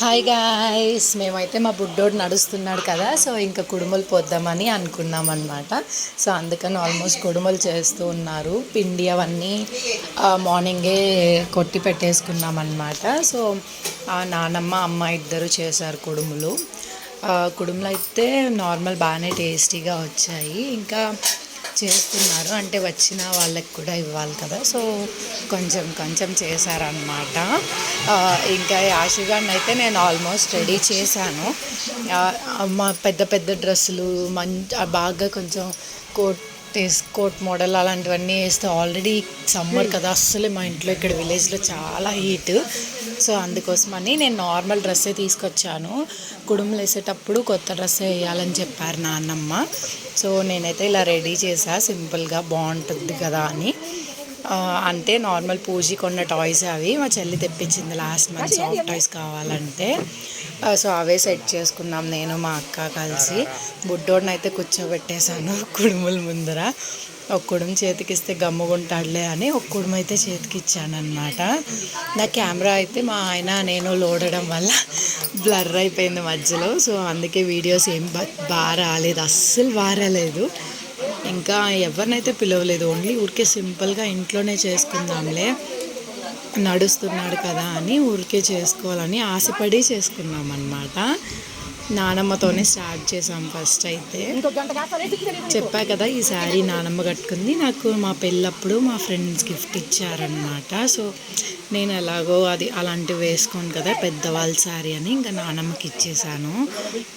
Hi guys మేమైతే మా బుడ్డోడు నడుస్తున్నాడు కదా సో ఇంకా కుడుములు పోద్దామని అనుకున్నాం అనమాట సో అందుకని ఆల్మోస్ట్ కుడుములు చేస్తూ ఉన్నారు. పిండి అవన్నీ మార్నింగే కొట్టి పెట్టేసుకున్నాం అనమాట సో నానమ్మ అమ్మ ఇద్దరు చేశారు కుడుములు. కుడుములు అయితే నార్మల్ బాగానే టేస్టీగా వచ్చాయి. ఇంకా చేస్తున్నారు. అంటే వచ్చిన వాళ్ళకి కూడా ఇవ్వాలి కదా. సో కొంచెం కొంచెం చేశారనమాట ఇంకా యాషుగాన్ని అయితే నేను ఆల్మోస్ట్ రెడీ చేశాను. మా పెద్ద పెద్ద డ్రెస్సులు మంచి బాగా కొంచెం కోట్ వేస్ కోట్ మోడల్ అలాంటివన్నీ వేస్తే ఆల్రెడీ సమ్మర్ కదా. అస్సలు మా ఇంట్లో ఇక్కడ విలేజ్లో చాలా హీట్. సో అందుకోసమని నేను నార్మల్ డ్రెస్సే తీసుకొచ్చాను. కుడుములు వేసేటప్పుడు కొత్త డ్రెస్ వేయాలని చెప్పారు నాన్నమ్మ. సో నేనైతే ఇలా రెడీ చేసా. సింపుల్గా బాగుంటుంది కదా అని. అంటే నార్మల్ పూజీ కొన్న టాయ్స్ అవి. మా చెల్లి తెప్పించింది లాస్ట్ మంత్ సాఫ్ట్ టాయ్స్ కావాలంటే. సో అవే సెట్ చేసుకున్నాం నేను మా అక్క కలిసి. బుడ్డోడిని అయితే కూర్చోబెట్టేశాను కుడుముల ముందర. ఒక కుడుము చేతికిస్తే గమ్ముగుంటాడులే అని ఒక అయితే చేతికి ఇచ్చానమాట నా కెమెరా అయితే మా ఆయన నేను లోడడం వల్ల బ్లర్ అయిపోయింది మధ్యలో. సో అందుకే వీడియోస్ ఏం బా- బాగా రాలేదు. అస్సలు బారాలేదు రాలేదు ఇంకా ఎవరినైతే పిలవలేదు ఓన్లీ ఊరికే సింపుల్గా ఇంట్లోనే చేసుకుందాంలే. నడుస్తున్నాడు కదా అని ఊరికే చేసుకోవాలని ఆశపడి చేసుకున్నాం అనమాట నానమ్మతోనే స్టార్ట్ చేసాం ఫస్ట్ అయితే. చెప్పా కదా ఈ శారీ నానమ్మ కట్టుకుంది. నాకు మా పెళ్ళప్పుడు మా ఫ్రెండ్స్ గిఫ్ట్ ఇచ్చారనమాట సో నేను ఎలాగో అది అలాంటివి వేసుకోను కదా పెద్దవాళ్ళ శారీ అని ఇంకా నానమ్మకి ఇచ్చేసాను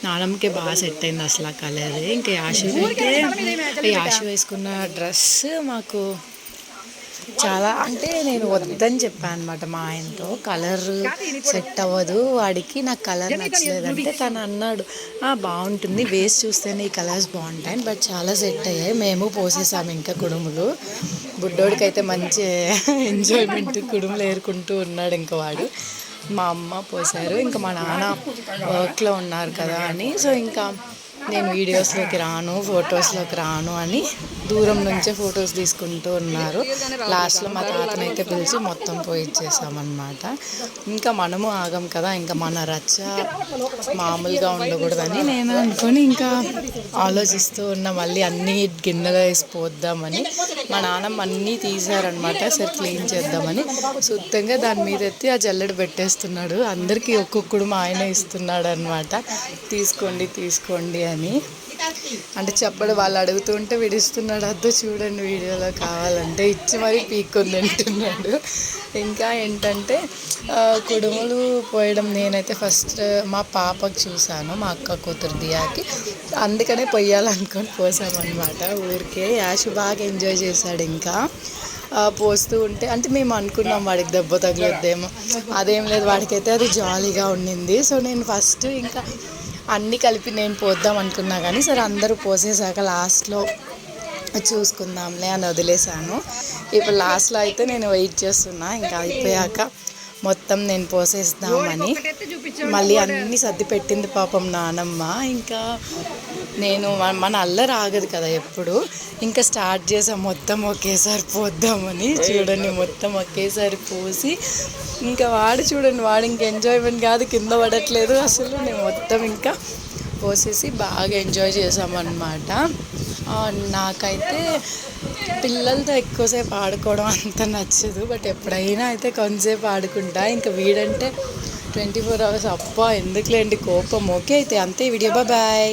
నానమ్మకి బాగా సెట్ అయింది అసలు ఆ కలర్. ఇంకా యాషు అయితే యాషు వేసుకున్న డ్రెస్ మాకు చాలా అంటే నేను వద్దని చెప్పాను అనమాట మా ఆయనతో. కలర్ సెట్ అవ్వదు. వాడికి నాకు కలర్ నచ్చలేదంటే తను అన్నాడు బాగుంటుంది. వేస్ట్ చూస్తేనే ఈ కలర్స్ బాగుంటాయి బట్ చాలా సెట్ అయ్యాయి. మేము పోసేసాము ఇంకా కుడుములు. బుడ్డోడికి అయితే మంచి ఎంజాయ్మెంట్ కుడుములు ఏరుకుంటూ ఉన్నాడు ఇంకా వాడు. మా అమ్మ పోసారు. ఇంకా మా నాన్న వర్క్లో ఉన్నారు కదా అని. సో ఇంకా నేను వీడియోస్లోకి రాను ఫొటోస్లోకి రాను అని దూరం నుంచే ఫొటోస్ తీసుకుంటూ ఉన్నారు. లాస్ట్లో మా తాతనైతే పిలిచి మొత్తం పోయిచ్చేసామన్నమాట. ఇంకా మనము ఆగం కదా ఇంకా మన రచ్చ మామూలుగా ఉండకూడదని నేను అనుకొని ఇంకా ఆలోచిస్తూ ఉన్న మళ్ళీ అన్నీ గిన్నెలో వేసి పోద్దామని మా నాన్నమ్మ అన్నీ తీసారనమాట సరే క్లీన్ చేద్దామని. శుద్ధంగా దాని మీద ఎత్తి ఆ జల్లెడ పెట్టేస్తున్నాడు. అందరికీ ఒక్కొక్కడు మా ఆయన ఇస్తున్నాడు అనమాట తీసుకోండి తీసుకోండి అని. అంటే చెప్పడు వాళ్ళు అడుగుతుంటే విడుస్తున్నాడు అద్దు చూడండి వీడియోలో కావాలంటే. ఇచ్చి మరీ పీక్కొని తింటున్నాడు. ఇంకా ఏంటంటే కుడుములు పోయడం నేనైతే ఫస్ట్ మా పాపకు చూశాను మా అక్క కూతురు దియాకి. అందుకనే పొయ్యాలనుకొని పోసామన్నమాట ఊరికే. యాషు బాగా ఎంజాయ్ చేశాడు ఇంకా. పోస్తూ ఉంటే అంటే మేము అనుకున్నాం వాడికి దెబ్బ తగిలేద్దేమో. అదేం లేదు వాడికైతే అది జాలీగా ఉండింది. సో నేను ఫస్ట్ ఇంకా అన్నీ కలిపి నేను పోద్దాం అనుకున్నా కానీ సరే అందరూ పోసేసాక లాస్ట్లో చూసుకుందాంలే అని వదిలేశాను. ఇప్పుడు లాస్ట్లో అయితే నేను వెయిట్ చేస్తున్నా. ఇంకా అయిపోయాక మొత్తం నేను పోసేద్దామని మళ్ళీ అన్నీ సర్ది పెట్టింది పాపం నానమ్మ. ఇంకా నేను మన అల్లరి ఆగదు కదా ఎప్పుడు. ఇంకా స్టార్ట్ చేసాం మొత్తం ఒకేసారి పోద్దామని చూడండి మొత్తం ఒకేసారి పోసి. ఇంకా వాడు చూడండి వాడు ఇంక ఎంజాయ్మెంట్ కాదు కింద పడట్లేదు అసలు. నేను మొత్తం ఇంకా పోసేసి బాగా ఎంజాయ్ చేసామన్నమాట నాకైతే పిల్లలతో ఎక్కువసేపు ఆడుకోవడం అంత నచ్చదు బట్ ఎప్పుడైనా అయితే కొంతసేపు ఆడుకుంటా. ఇంకా వీడంటే ట్వంటీ ఫోర్ అవర్స్. అబ్బా ఎందుకులేండి కోపం. ఓకే అయితే అంతే వీడియో. బాయ్